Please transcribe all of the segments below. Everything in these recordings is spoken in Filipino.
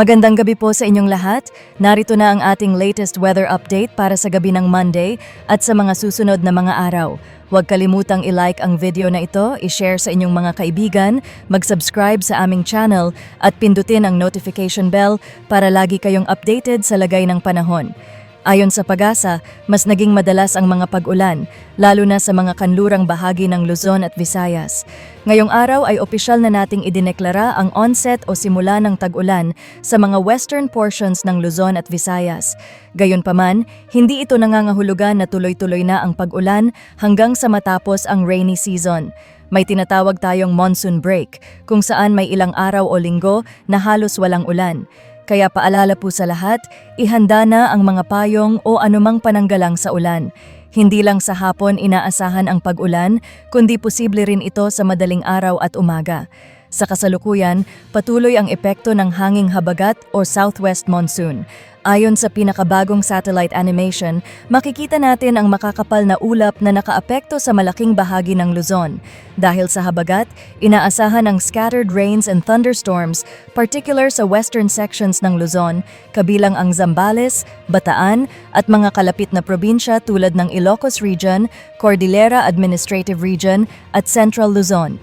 Magandang gabi po sa inyong lahat. Narito na ang ating latest weather update para sa gabi ng Monday at sa mga susunod na mga araw. Huwag kalimutang i-like ang video na ito, i-share sa inyong mga kaibigan, mag-subscribe sa aming channel at pindutin ang notification bell para lagi kayong updated sa lagay ng panahon. Ayon sa pag-asa, mas naging madalas ang mga pag-ulan, lalo na sa mga kanlurang bahagi ng Luzon at Visayas. Ngayong araw ay opisyal na nating idineklara ang onset o simula ng tag-ulan sa mga western portions ng Luzon at Visayas. Gayunpaman, hindi ito nangangahulugan na tuloy-tuloy na ang pag-ulan hanggang sa matapos ang rainy season. May tinatawag tayong monsoon break, kung saan may ilang araw o linggo na halos walang ulan. Kaya paalala po sa lahat, ihanda na ang mga payong o anumang pananggalang sa ulan. Hindi lang sa hapon inaasahan ang pag-ulan, kundi posible rin ito sa madaling araw at umaga. Sa kasalukuyan, patuloy ang epekto ng hanging habagat o southwest monsoon. Ayon sa pinakabagong satellite animation, makikita natin ang makakapal na ulap na nakaapekto sa malaking bahagi ng Luzon. Dahil sa habagat, inaasahan ang scattered rains and thunderstorms, particular sa western sections ng Luzon, kabilang ang Zambales, Bataan, at mga kalapit na probinsya tulad ng Ilocos Region, Cordillera Administrative Region, at Central Luzon.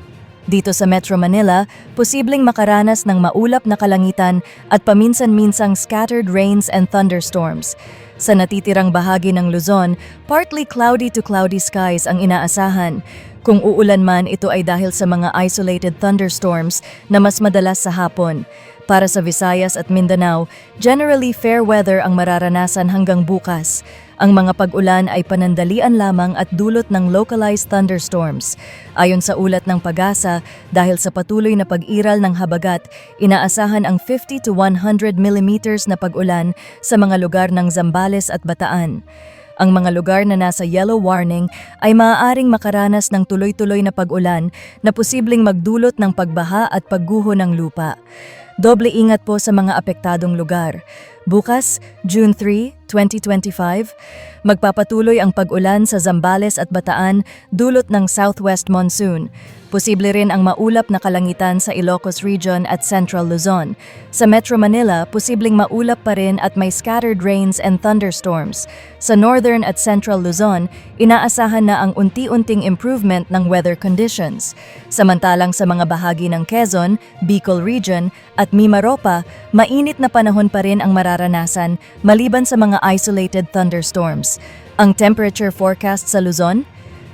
Dito sa Metro Manila, posibleng makaranas ng maulap na kalangitan at paminsan-minsang scattered rains and thunderstorms. Sa natitirang bahagi ng Luzon, partly cloudy to cloudy skies ang inaasahan. Kung uulan man, ito ay dahil sa mga isolated thunderstorms na mas madalas sa hapon. Para sa Visayas at Mindanao, generally fair weather ang mararanasan hanggang bukas. Ang mga pag-ulan ay panandalian lamang at dulot ng localized thunderstorms. Ayon sa ulat ng pag-asa, dahil sa patuloy na pag-iral ng habagat, inaasahan ang 50 to 100 millimeters na pag-ulan sa mga lugar ng Zambales at Bataan. Ang mga lugar na nasa yellow warning ay maaaring makaranas ng tuloy-tuloy na pag-ulan na posibleng magdulot ng pagbaha at pagguho ng lupa. Doble ingat po sa mga apektadong lugar. Bukas, June 3, 2025, magpapatuloy ang pag-ulan sa Zambales at Bataan dulot ng southwest monsoon. Posible rin ang maulap na kalangitan sa Ilocos Region at Central Luzon. Sa Metro Manila, posibleng maulap pa rin at may scattered rains and thunderstorms. Sa Northern at Central Luzon, inaasahan na ang unti-unting improvement ng weather conditions. Samantalang sa mga bahagi ng Quezon, Bicol Region at Mimaropa, mainit na panahon pa rin ang mararanasan maliban sa mga isolated thunderstorms. Ang temperature forecast sa Luzon,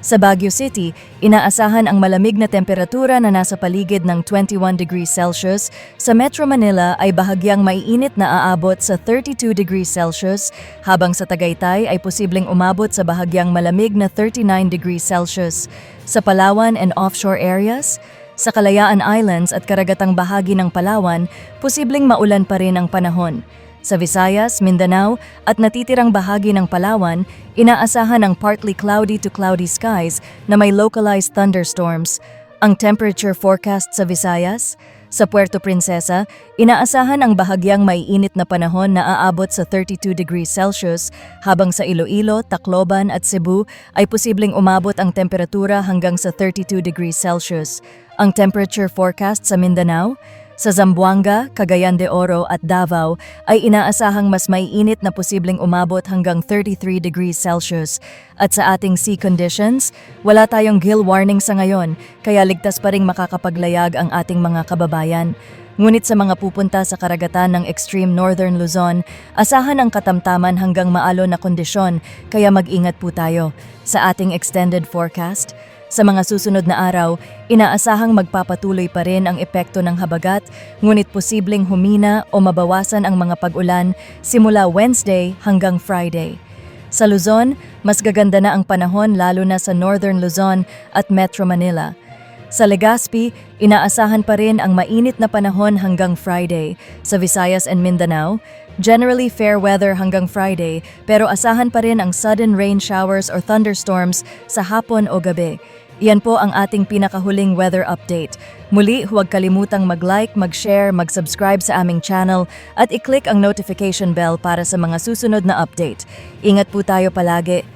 sa Baguio City, inaasahan ang malamig na temperatura na nasa paligid ng 21 degrees Celsius. Sa Metro Manila ay bahagyang maiinit na aabot sa 32 degrees Celsius, habang sa Tagaytay ay posibleng umabot sa bahagyang malamig na 39 degrees Celsius. Sa Palawan and offshore areas, sa Kalayaan Islands at karagatang bahagi ng Palawan, posibleng maulan pa rin ang panahon. Sa Visayas, Mindanao at natitirang bahagi ng Palawan, inaasahan ang partly cloudy to cloudy skies na may localized thunderstorms. Ang temperature forecast sa Visayas, sa Puerto Princesa, inaasahan ang bahagyang maiinit na panahon na aabot sa 32 degrees Celsius, habang sa Iloilo, Tacloban at Cebu ay posibleng umabot ang temperatura hanggang sa 32 degrees Celsius. Ang temperature forecast sa Mindanao, sa Zamboanga, Cagayan de Oro at Davao ay inaasahang mas maiinit na posibleng umabot hanggang 33 degrees Celsius. At sa ating sea conditions, wala tayong gill warning sa ngayon, kaya ligtas pa ring makakapaglayag ang ating mga kababayan. Ngunit sa mga pupunta sa karagatan ng extreme northern Luzon, asahan ang katamtaman hanggang maalon na kondisyon, kaya mag-ingat po tayo. Sa ating extended forecast, sa mga susunod na araw, inaasahang magpapatuloy pa rin ang epekto ng habagat, ngunit posibleng humina o mabawasan ang mga pag-ulan simula Wednesday hanggang Friday. Sa Luzon, mas gaganda na ang panahon lalo na sa Northern Luzon at Metro Manila. Sa Legazpi, inaasahan pa rin ang mainit na panahon hanggang Friday. Sa Visayas and Mindanao, generally fair weather hanggang Friday pero asahan pa rin ang sudden rain showers or thunderstorms sa hapon o gabi. Yan po ang ating pinakahuling weather update. Muli, huwag kalimutang mag-like, mag-share, mag-subscribe sa aming channel at i-click ang notification bell para sa mga susunod na update. Ingat po tayo palagi.